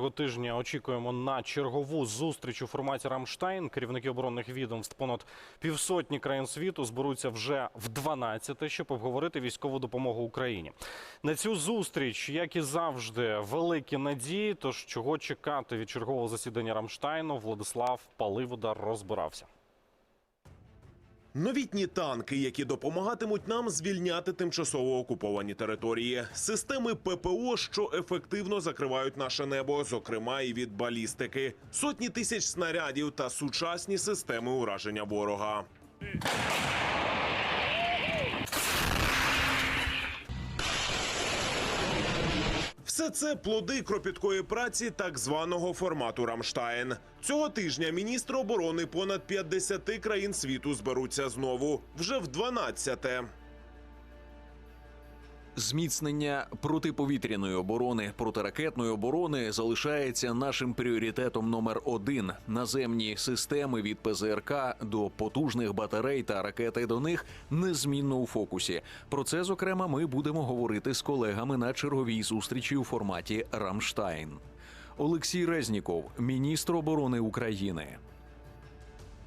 цього тижня очікуємо на чергову зустріч у форматі Рамштайн. Керівники оборонних відомств понад півсотні країн світу зберуться вже в 12 щоб обговорити військову допомогу Україні. На цю зустріч, як і завжди, великі надії. Тож чого чекати від чергового засідання Рамштайну, Владислав Паливода розбирався. Новітні танки, які допомагатимуть нам звільняти тимчасово окуповані території, системи ППО, що ефективно закривають наше небо, зокрема і від балістики, сотні тисяч снарядів та сучасні системи ураження ворога. Все це плоди кропіткої праці так званого формату Рамштайн. Цього тижня міністри оборони понад 50 країн світу зберуться знову вже в 12-те. Зміцнення протиповітряної оборони, протиракетної оборони залишається нашим пріоритетом номер один. Наземні системи від ПЗРК до потужних батарей та ракети до них незмінно у фокусі. Про це зокрема ми будемо говорити з колегами на черговій зустрічі у форматі Рамштайн. Олексій Резніков, міністр оборони України.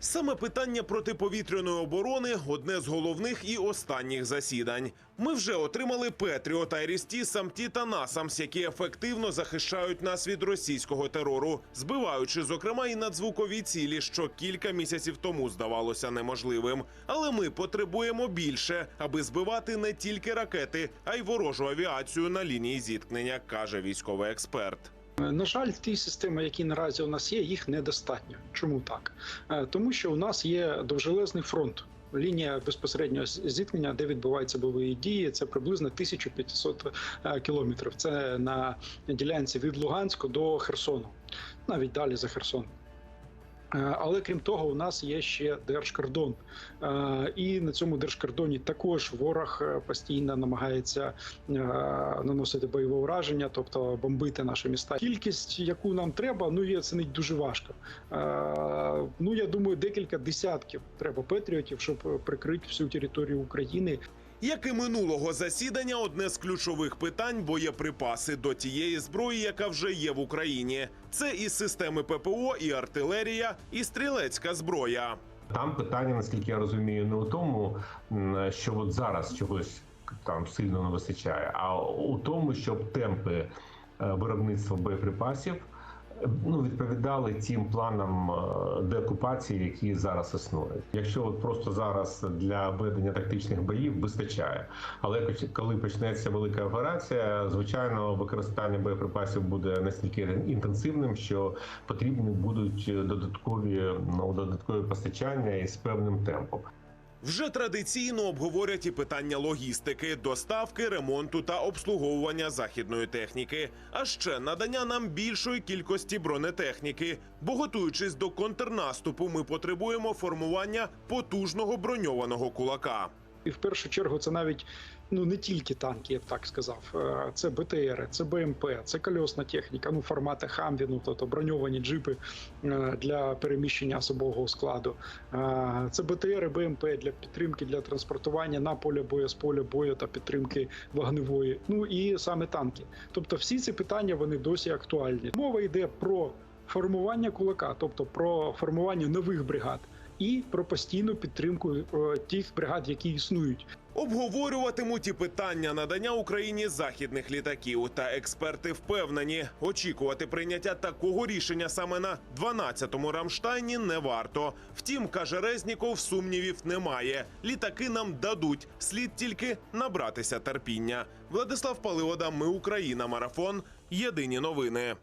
Саме питання протиповітряної оборони одне з головних і останніх засідань. Ми вже отримали Петріот, Айрісті, Самті та Насамс, які ефективно захищають нас від російського терору, збиваючи, зокрема, і надзвукові цілі, що кілька місяців тому здавалося неможливим. Але ми потребуємо більше, аби збивати не тільки ракети, а й ворожу авіацію на лінії зіткнення, каже військовий експерт. На жаль, ті системи, які наразі у нас є, їх недостатньо. Чому так? Е, Тому що у нас є довжелезний фронт. Лінія безпосереднього зіткнення, де відбуваються бойові дії, це приблизно 1500 е, кілометрів. Це на ділянці від Луганську до Херсону, навіть далі за Херсон. Е, Але крім того, у нас є ще держкордон, Е, і на цьому держкордоні також ворог е, постійно намагається наносити бойове ураження, тобто бомбити наші міста. Кількість, яку нам треба, ну її оцінити дуже важко. Ну я думаю, декілька десятків треба патріотів, щоб прикрити всю територію України. Як і минулого засідання, одне з ключових питань боєприпаси до тієї зброї, яка вже є в Україні. Це і системи ППО, і артилерія, і стрілецька зброя. Там питання, наскільки я розумію, не у тому, що от зараз чогось там сильно не вистачає, а у тому, щоб темпи е, виробництва боєприпасів ну, відповідали тим планам е, деокупації, які зараз існують. Якщо от просто зараз для ведення тактичних боїв вистачає, але коли почнеться велика операція, звичайно, використання боєприпасів буде настільки інтенсивним, що потрібні будуть додаткові ну, додаткові постачання із певним темпом. Вже традиційно обговорять і питання логістики, доставки, ремонту та обслуговування західної техніки, а ще надання нам більшої кількості бронетехніки. Бо готуючись до контрнаступу, ми потребуємо формування потужного броньованого кулака. І в першу чергу це навіть ну не тільки танки, я б так сказав. Е, Це БТР, це БМП, це кольосна техніка, ну формати Хамві, ну тобто броньовані джипи е, для переміщення особового складу. Е, Це БТР БМП для підтримки для транспортування на поле бою з поля бою та підтримки вогневої. Ну і саме танки. Тобто, всі ці питання вони досі актуальні. Мова йде про формування кулака, тобто про формування нових бригад. І про постійну підтримку е, тих бригад, які існують. Обговорюватимуть і питання надання Україні західних літаків. Та експерти впевнені, очікувати прийняття такого рішення саме на 12-му Рамштайні не варто. Втім, каже Резніков, сумнівів немає. Літаки нам дадуть. Слід тільки набратися терпіння. Владислав Паливода, ми Україна. Марафон. Єдині новини.